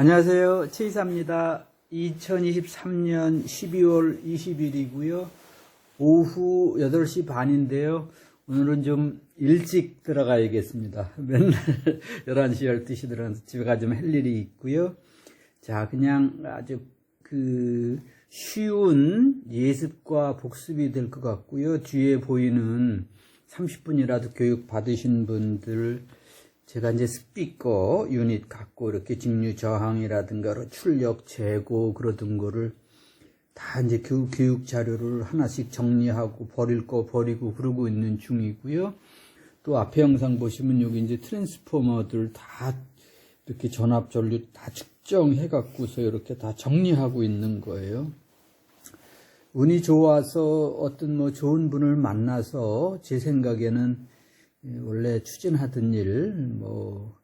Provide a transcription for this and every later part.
안녕하세요. 최이사입니다. 2023년 12월 20일이고요. 오후 8시 반인데요. 오늘은 좀 일찍 들어가야겠습니다. 맨날 11시, 12시 들어가서 집에 가좀 할 일이 있고요. 자, 그냥 아주 그 쉬운 예습과 복습이 될 것 같고요. 뒤에 보이는 30분이라도 교육 받으신 분들 제가 이제 스피커 유닛 갖고 이렇게 직류 저항이라든가 출력 재고 그러던 거를 다 이제 교육, 교육 자료를 하나씩 정리하고 버릴 거 버리고 그러고 있는 중이고요. 또 앞에 영상 보시면 여기 이제 트랜스포머들 다 이렇게 전압 전류 다 측정해 갖고서 이렇게 다 정리하고 있는 거예요. 운이 좋아서 어떤 뭐 좋은 분을 만나서 제 생각에는 예, 원래 추진하던 일, 뭐,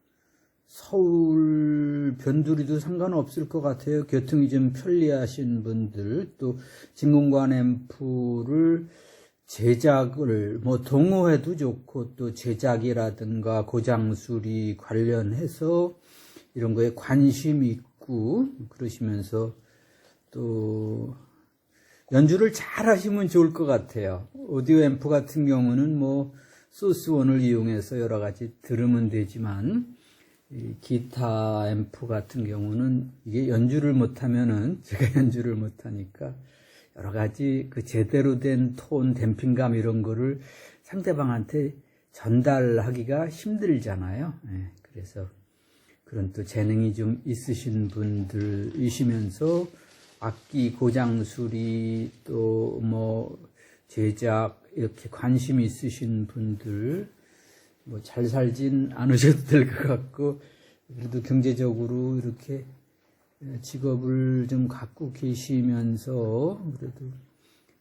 서울 변두리도 상관없을 것 같아요. 교통이 좀 편리하신 분들, 또 진공관 앰프를 제작을, 뭐, 동호회도 좋고, 또 제작이라든가 고장 수리 관련해서 이런 거에 관심 있고, 그러시면서 또, 연주를 잘 하시면 좋을 것 같아요. 오디오 앰프 같은 경우는 뭐, 소스원을 이용해서 여러 가지 들으면 되지만 이 기타 앰프 같은 경우는 이게 연주를 못하면은 제가 연주를 못하니까 여러 가지 그 제대로 된 톤, 댐핑감 이런 거를 상대방한테 전달하기가 힘들잖아요. 예, 그래서 그런 또 재능이 좀 있으신 분들이시면서 악기 고장 수리 또 뭐 제작 이렇게 관심 있으신 분들 뭐 잘 살진 않으셔도 될 것 같고 그래도 경제적으로 이렇게 직업을 좀 갖고 계시면서 그래도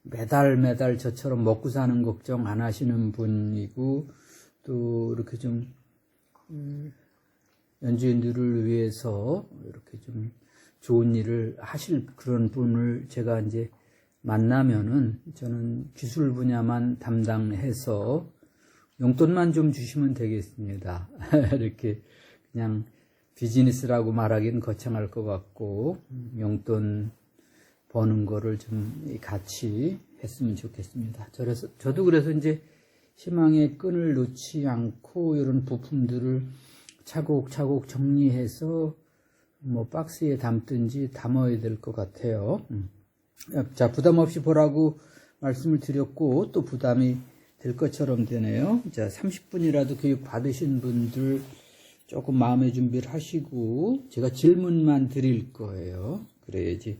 매달 매달 저처럼 먹고 사는 걱정 안 하시는 분이고 또 이렇게 좀 연주인들을 위해서 이렇게 좀 좋은 일을 하실 그런 분을 제가 이제 만나면은 저는 기술 분야만 담당해서 용돈만 좀 주시면 되겠습니다. 이렇게 그냥 비즈니스라고 말하기는 거창할 것 같고 용돈 버는 거를 좀 같이 했으면 좋겠습니다. 그래서 저도 그래서 이제 희망의 끈을 놓지 않고 이런 부품들을 차곡차곡 정리해서 뭐 박스에 담든지 담아야 될 것 같아요. 음. 자, 부담 없이 보라고 말씀을 드렸고, 또 부담이 될 것처럼 되네요. 자, 30분이라도 교육 받으신 분들 조금 마음의 준비를 하시고, 제가 질문만 드릴 거예요. 그래야지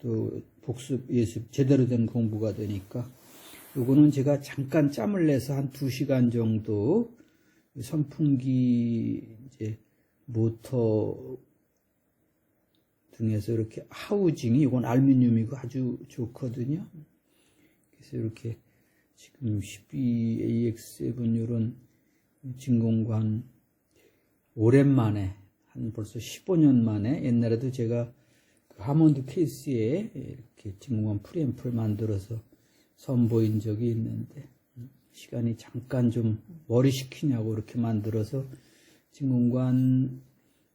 또 복습, 예습, 제대로 된 공부가 되니까. 요거는 제가 잠깐 짬을 내서 한두 시간 정도 선풍기, 이제, 모터 등에서 이렇게 하우징이 이건 알루미늄이고 아주 좋거든요. 그래서 이렇게 지금 12AX7 이런 진공관 오랜만에 한 벌써 15년 만에 옛날에도 제가 그 하몬드 케이스에 이렇게 진공관 프리앰프를 만들어서 선보인 적이 있는데 시간이 잠깐 좀 머리 식히냐고 이렇게 만들어서 진공관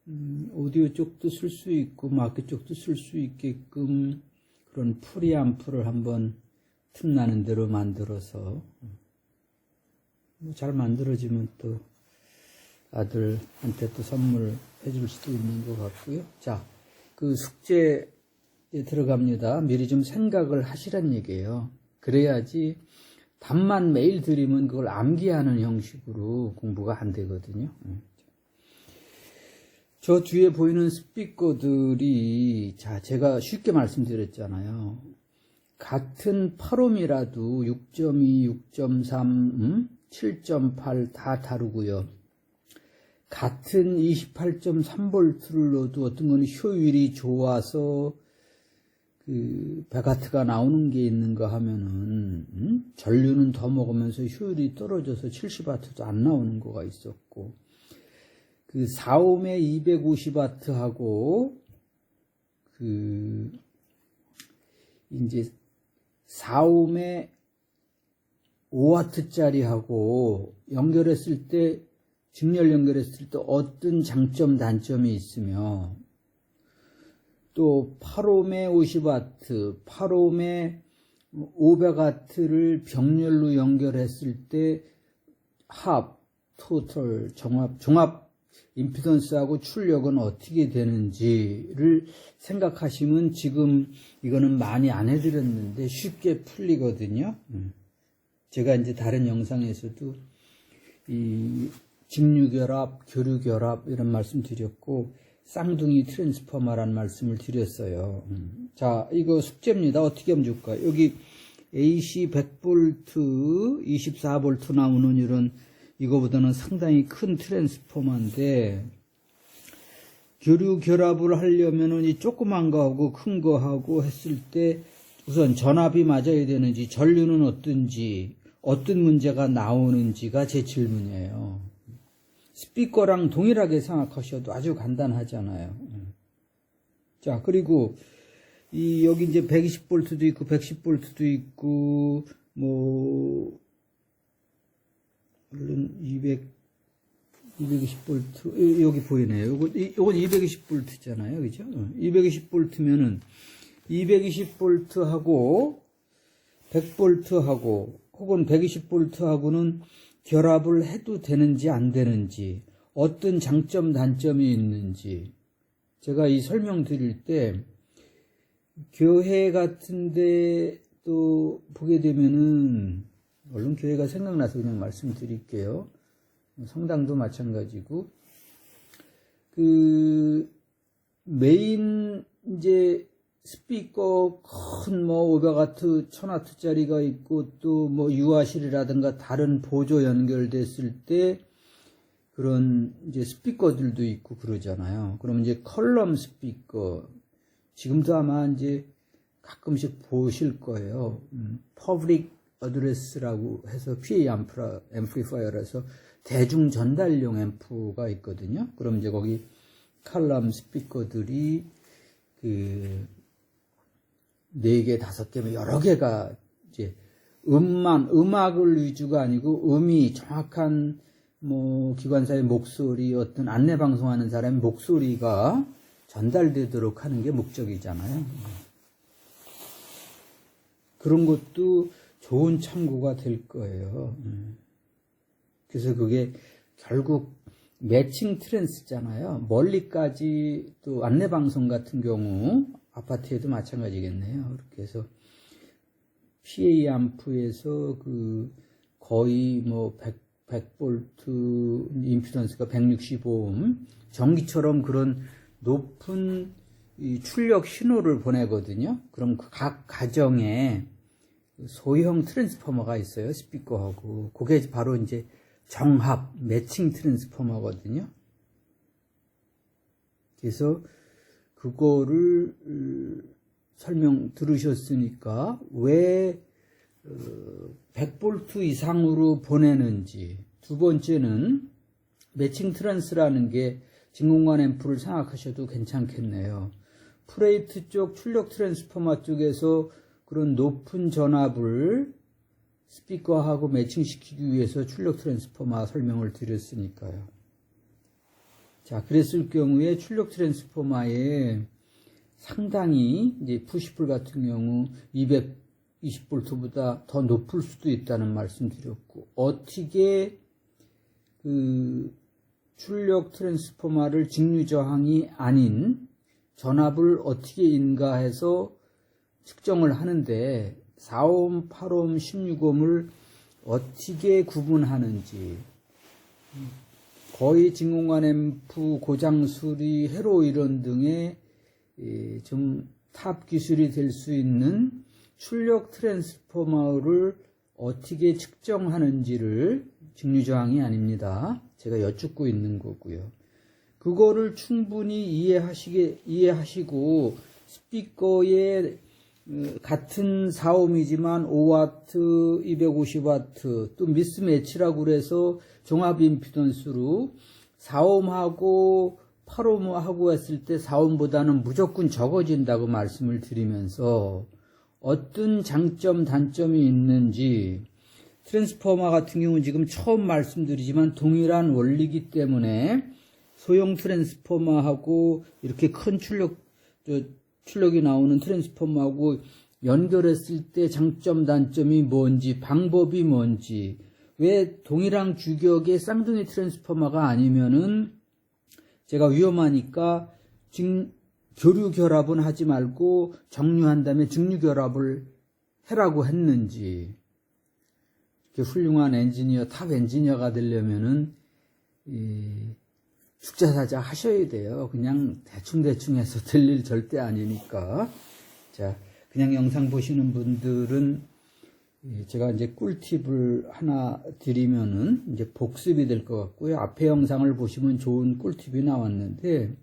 음, 오디오 쪽도 쓸 수 있고 마크 쪽도 쓸 수 있게끔 그런 프리암프를 한번 틈나는 대로 만들어서 뭐 잘 만들어지면 또 아들한테 또 선물 해 줄 수도 있는 것 같고요. 자, 그 숙제에 들어갑니다. 미리 좀 생각을 하시란 얘기예요. 그래야지 답만 매일 드리면 그걸 암기하는 형식으로 공부가 안 되거든요. 저 뒤에 보이는 스피커들이, 자, 제가 쉽게 말씀드렸잖아요. 같은 8옴이라도 6.2, 6.3, 음? 7.8 다 다르고요. 같은 28.3V를 넣어도 어떤 건 효율이 좋아서 그 베가트가 나오는 게 있는가 하면은 음? 전류는 더 먹으면서 효율이 떨어져서 70W도 안 나오는 거가 있었고 그 4옴의 250와트하고 그 이제 4옴의 5와트짜리하고 연결했을 때 직렬 연결했을 때 어떤 장점 단점이 있으며 또 8옴의 50와트, 8옴의 500와트를 병렬로 연결했을 때 합, 토털, 종합, 종합 임피던스하고 출력은 어떻게 되는지를 생각하시면 지금 이거는 많이 안 해드렸는데 쉽게 풀리거든요. 음. 제가 이제 다른 영상에서도 이 직류결합, 교류결합 이런 말씀 드렸고 쌍둥이 트랜스포머라는 말씀을 드렸어요. 음. 자, 이거 숙제입니다. 어떻게 하면 좋을까요? 여기 AC 100V, 24V 나오는 이런 이거보다는 상당히 큰 트랜스포머인데 교류 결합을 하려면은 이 조그만 거하고 큰 거하고 했을 때 우선 전압이 맞아야 되는지 전류는 어떤지 어떤 문제가 나오는지가 제 질문이에요. 스피커랑 동일하게 생각하셔도 아주 간단하잖아요. 자, 그리고 이 여기 이제 120볼트도 있고 110볼트도 있고 뭐 물론 200 220볼트 여기 보이네요. 요거 이- 요건 220볼트잖아요. 그죠? 220볼트면은 220볼트하고 100볼트하고 혹은 120볼트하고는 결합을 해도 되는지 안 되는지 어떤 장점 단점이 있는지 제가 이 설명 드릴 때 교회 같은데 또 보게 되면은 얼른 교회가 생각나서 그냥 말씀드릴게요. 성당도 마찬가지고 그 메인 이제 스피커 큰뭐 500와트, 1000와트짜리가 있고 또 뭐 유아실이라든가 다른 보조 연결됐을 때 그런 이제 스피커들도 있고 그러잖아요. 그러면 이제 컬럼 스피커 지금도 아마 이제 가끔씩 보실 거예요. 음, 퍼블릭 어드레스라고 해서 PA 앰프라, 앰플리파이어라서 대중 전달용 앰프가 있거든요. 그럼 이제 거기 칼럼 스피커들이 그네 개, 다섯 개, 뭐 여러 개가 이제 음만 음악을 위주가 아니고 음이 정확한 뭐 기관사의 목소리 어떤 안내 방송하는 사람의 목소리가 전달되도록 하는 게 목적이잖아요. 그런 것도 좋은 참고가 될 거예요. 음. 그래서 그게 결국 매칭 트랜스잖아요. 멀리까지 또 안내 방송 같은 경우 아파트에도 마찬가지겠네요. 그렇게 해서 PA 암프에서 그 거의 뭐 100, 100볼트 임피던스가 165옴 전기처럼 그런 높은 이 출력 신호를 보내거든요. 그럼 그각 가정에 소형 트랜스포머가 있어요. 스피커하고. 그게 바로 이제 정합, 매칭 트랜스포머거든요. 그래서 그거를 음, 설명 들으셨으니까 왜 100볼트 이상으로 보내는지 두 번째는 매칭 트랜스라는 게 진공관 앰프를 생각하셔도 괜찮겠네요. 프레이트 쪽 출력 트랜스포머 쪽에서 그런 높은 전압을 스피커하고 매칭시키기 위해서 출력 트랜스포머 설명을 드렸으니까요. 자, 그랬을 경우에 출력 트랜스포머에 상당히 이제 푸시풀 같은 경우 220볼트보다 더 높을 수도 있다는 말씀 드렸고 어떻게 그 출력 트랜스포머를 직류 저항이 아닌 전압을 어떻게 인가해서 측정을 하는데 4옴, 8옴, 16옴을 어떻게 구분하는지 거의 진공관 앰프 고장 수리, 회로 이론 등의 좀 탑 기술이 될 수 있는 출력 트랜스포머를 어떻게 측정하는지를 직류 저항이 아닙니다. 제가 여쭙고 있는 거고요. 그거를 충분히 이해하시게 이해하시고 스피커의 어, 같은 4옴이지만 5와트, 250와트 또 미스매치라고 그래서 종합 임피던스로 4옴하고 8옴하고 했을 때 4옴보다는 무조건 적어진다고 말씀을 드리면서 어떤 장점 단점이 있는지 트랜스포머 같은 경우는 지금 처음 말씀드리지만 동일한 원리이기 때문에 소형 트랜스포머하고 이렇게 큰 출력 저 출력이 나오는 트랜스포머하고 연결했을 때 장점, 단점이 뭔지, 방법이 뭔지, 왜 동일한 규격의 쌍둥이 트랜스포머가 아니면은 제가 위험하니까 직- 교류 결합은 하지 말고 정류한 다음에 직류 결합을 해라고 했는지 훌륭한 엔지니어, 탑 엔지니어가 되려면은 이 숙자사자 하셔야 돼요. 그냥 대충대충 해서 될 일 절대 아니니까. 자, 그냥 영상 보시는 분들은 예, 제가 이제 꿀팁을 하나 드리면은 이제 복습이 될 것 같고요. 앞에 영상을 보시면 좋은 꿀팁이 나왔는데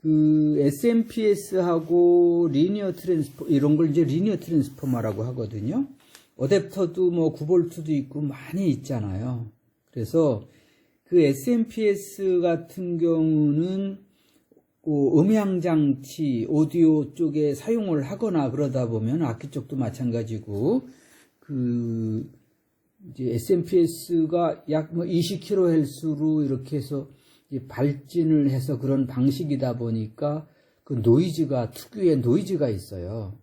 그 SMPS하고 리니어 트랜스포 이런 걸 이제 리니어 트랜스포머라고 하거든요. 어댑터도 뭐 9볼트도 있고 많이 있잖아요. 그래서 그 SMPS 같은 경우는 그 음향 장치, 오디오 쪽에 사용을 하거나 그러다 보면 악기 쪽도 마찬가지고 그 이제 SMPS가 약 뭐 20kHz로 이렇게 해서 발진을 해서 그런 방식이다 보니까 그 노이즈가 특유의 노이즈가 있어요.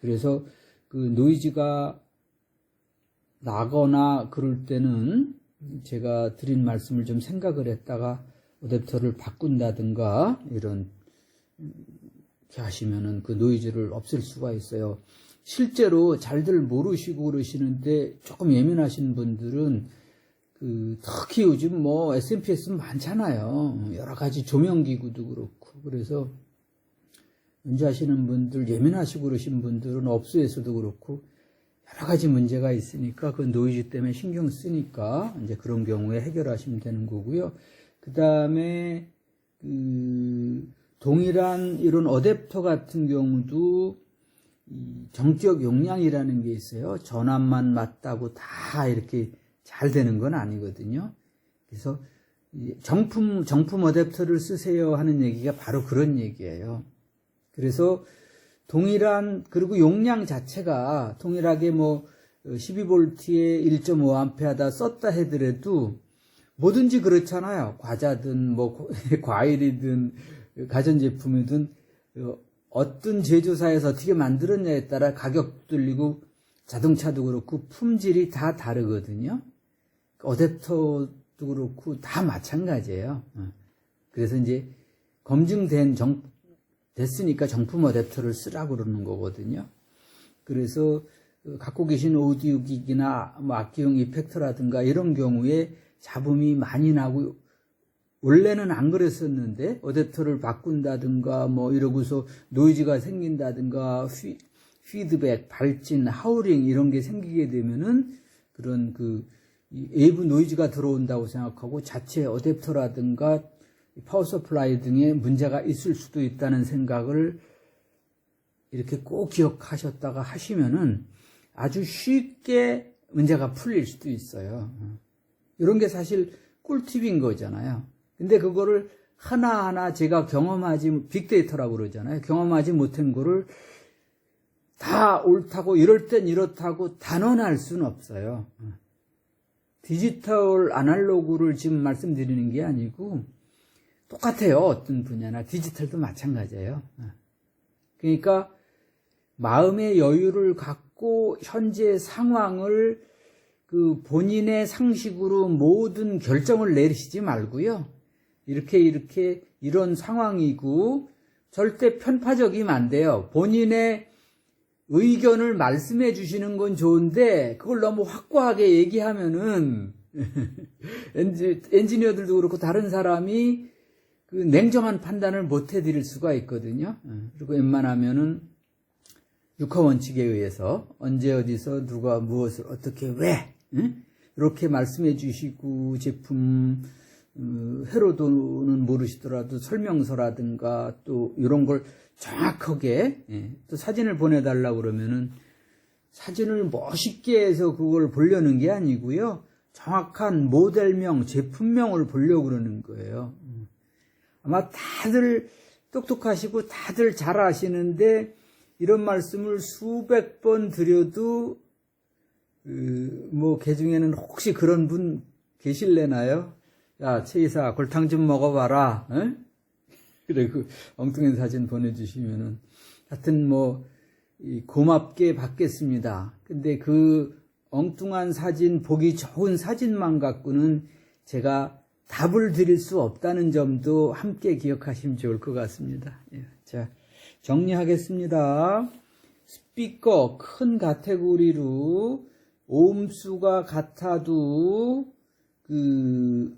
그래서 그 노이즈가 나거나 그럴 때는 제가 드린 말씀을 좀 생각을 했다가 어댑터를 바꾼다든가 이런 이렇게 하시면은 그 노이즈를 없앨 수가 있어요. 실제로 잘들 모르시고 그러시는데 조금 예민하신 분들은 그 특히 요즘 뭐 SMPS 많잖아요. 여러 가지 조명 기구도 그렇고 그래서 연주하시는 분들 예민하시고 그러신 분들은 업소에서도 그렇고 여러 가지 문제가 있으니까 그 노이즈 때문에 신경 쓰니까 이제 그런 경우에 해결하시면 되는 거고요. 그 다음에 그 동일한 이런 어댑터 같은 경우도 이 정적 용량이라는 게 있어요. 전압만 맞다고 다 이렇게 잘 되는 건 아니거든요. 그래서 이 정품 정품 어댑터를 쓰세요 하는 얘기가 바로 그런 얘기예요. 그래서 동일한 그리고 용량 자체가 동일하게 뭐 12볼트에 1.5A하다 썼다 해더라도 뭐든지 그렇잖아요. 과자든 뭐 과일이든 가전제품이든 어, 어떤 제조사에서 어떻게 만들었냐에 따라 가격 들리고 자동차도 그렇고 품질이 다 다르거든요. 어댑터도 그렇고 다 마찬가지예요. 어. 그래서 이제 검증된 정 됐으니까 정품 어댑터를 쓰라고 그러는 거거든요. 그래서 어, 갖고 계신 오디오 기기나 뭐 악기용 이펙터라든가 이런 경우에 잡음이 많이 나고 원래는 안 그랬었는데 어댑터를 바꾼다든가 뭐 이러고서 노이즈가 생긴다든가 피, 피드백, 발진, 하우링 이런 게 생기게 되면은 그런 그 외부 노이즈가 들어온다고 생각하고 자체 어댑터라든가 파워 서플라이 등에 문제가 있을 수도 있다는 생각을 이렇게 꼭 기억하셨다가 하시면은 아주 쉽게 문제가 풀릴 수도 있어요. 이런 게 사실 꿀팁인 거잖아요. 근데 그거를 하나하나 제가 경험하지, 빅데이터라고 그러잖아요. 경험하지 못한 거를 다 옳다고, 이럴 땐 이렇다고 단언할 수는 없어요. 디지털 아날로그를 지금 말씀드리는 게 아니고, 똑같아요. 어떤 분야나. 디지털도 마찬가지예요. 그러니까, 마음의 여유를 갖고 현재 상황을 그 본인의 상식으로 모든 결정을 내리시지 말고요. 이렇게 이렇게 이런 상황이고 절대 편파적이면 안 돼요. 본인의 의견을 말씀해 주시는 건 좋은데 그걸 너무 확고하게 얘기하면은 엔지, 엔지니어들도 그렇고 다른 사람이 그 냉정한 판단을 못 해드릴 수가 있거든요. 그리고 웬만하면은 육하 원칙에 의해서 언제 어디서 누가 무엇을 어떻게 왜 이렇게 말씀해 주시고 제품 어, 회로도는 모르시더라도 설명서라든가 또 이런 걸 정확하게 예, 또 사진을 보내달라 그러면은 사진을 멋있게 해서 그걸 보려는 게 아니고요 정확한 모델명 제품명을 보려고 그러는 거예요 음. 아마 다들 똑똑하시고 다들 잘 아시는데 이런 말씀을 수백 번 드려도 그, 뭐, 개 중에는 혹시 그런 분 계실래나요? 야, 최 이사, 골탕 좀 먹어봐라. 응? 그래, 그 엉뚱한 사진 보내주시면은. 하여튼 뭐, 이 고맙게 받겠습니다. 근데 그 엉뚱한 사진, 보기 좋은 사진만 갖고는 제가 답을 드릴 수 없다는 점도 함께 기억하시면 좋을 것 같습니다. 예, 자, 정리하겠습니다. 스피커 큰 카테고리로 오음수가 같아도 그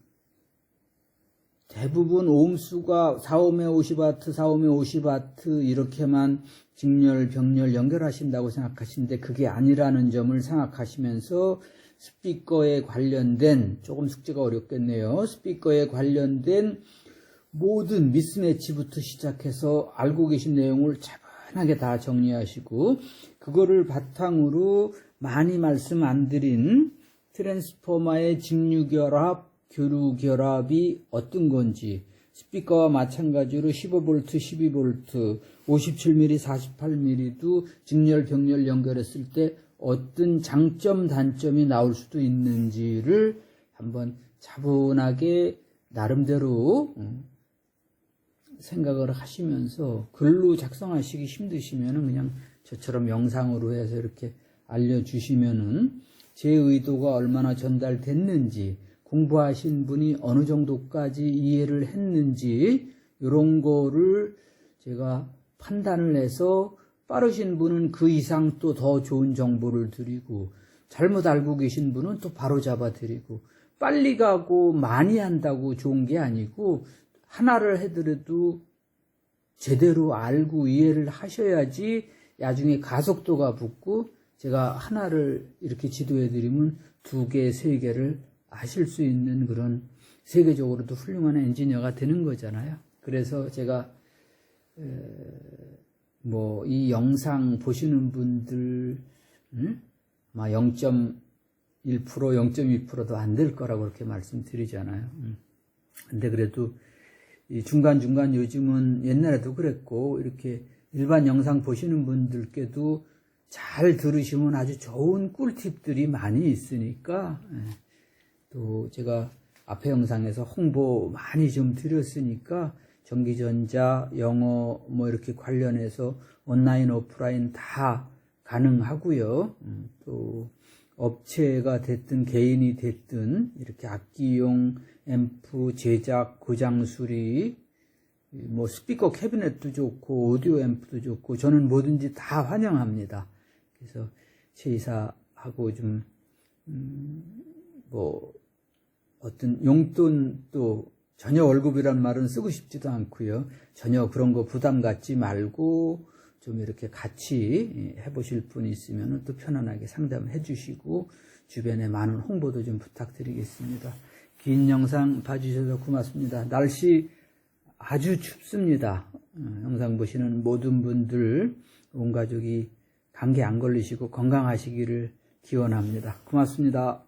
대부분 오음수가 4옴에 50와트, 4옴에 50와트 이렇게만 직렬, 병렬 연결하신다고 생각하시는데 그게 아니라는 점을 생각하시면서 스피커에 관련된 조금 숙제가 어렵겠네요. 스피커에 관련된 모든 미스매치부터 시작해서 알고 계신 내용을 차분하게 다 정리하시고 그거를 바탕으로 많이 말씀 안 드린 트랜스포머의 직류결합, 교류결합이 어떤 건지 스피커와 마찬가지로 15V, 12V, 57mm, 48mm도 직렬, 병렬 연결했을 때 어떤 장점, 단점이 나올 수도 있는지를 한번 차분하게 나름대로 음, 생각을 하시면서 글로 작성하시기 힘드시면은 그냥 저처럼 영상으로 해서 이렇게 알려주시면은 제 의도가 얼마나 전달됐는지 공부하신 분이 어느 정도까지 이해를 했는지 이런 거를 제가 판단을 해서 빠르신 분은 그 이상 또 더 좋은 정보를 드리고 잘못 알고 계신 분은 또 바로 잡아 드리고 빨리 가고 많이 한다고 좋은 게 아니고 하나를 해드려도 제대로 알고 이해를 하셔야지 나중에 가속도가 붙고 제가 하나를 이렇게 지도해 드리면 두 개, 세 개를 아실 수 있는 그런 세계적으로도 훌륭한 엔지니어가 되는 거잖아요. 그래서 제가 뭐 이 영상 보시는 분들 음? 아마 0.1% 0.2%도 안 될 거라고 그렇게 말씀드리잖아요. 음. 근데 그래도 이 중간 중간 요즘은 옛날에도 그랬고 이렇게 일반 영상 보시는 분들께도 잘 들으시면 아주 좋은 꿀팁들이 많이 있으니까 예. 또 제가 앞에 영상에서 홍보 많이 좀 드렸으니까 전기전자, 영어 뭐 이렇게 관련해서 온라인, 오프라인 다 가능하고요. 음, 또 업체가 됐든 개인이 됐든 이렇게 악기용 앰프 제작, 고장 수리, 뭐 스피커 캐비넷도 좋고 오디오 앰프도 좋고 저는 뭐든지 다 환영합니다. 그래서 최 이사하고 좀 음, 뭐 어떤 용돈도 전혀 월급이란 말은 쓰고 싶지도 않고요. 전혀 그런 거 부담 갖지 말고 좀 이렇게 같이 해보실 분이 있으면 또 편안하게 상담해 주시고 주변에 많은 홍보도 좀 부탁드리겠습니다. 긴 영상 봐주셔서 고맙습니다. 날씨 아주 춥습니다. 어, 영상 보시는 모든 분들 온 가족이 감기 안 걸리시고 건강하시기를 기원합니다. 고맙습니다.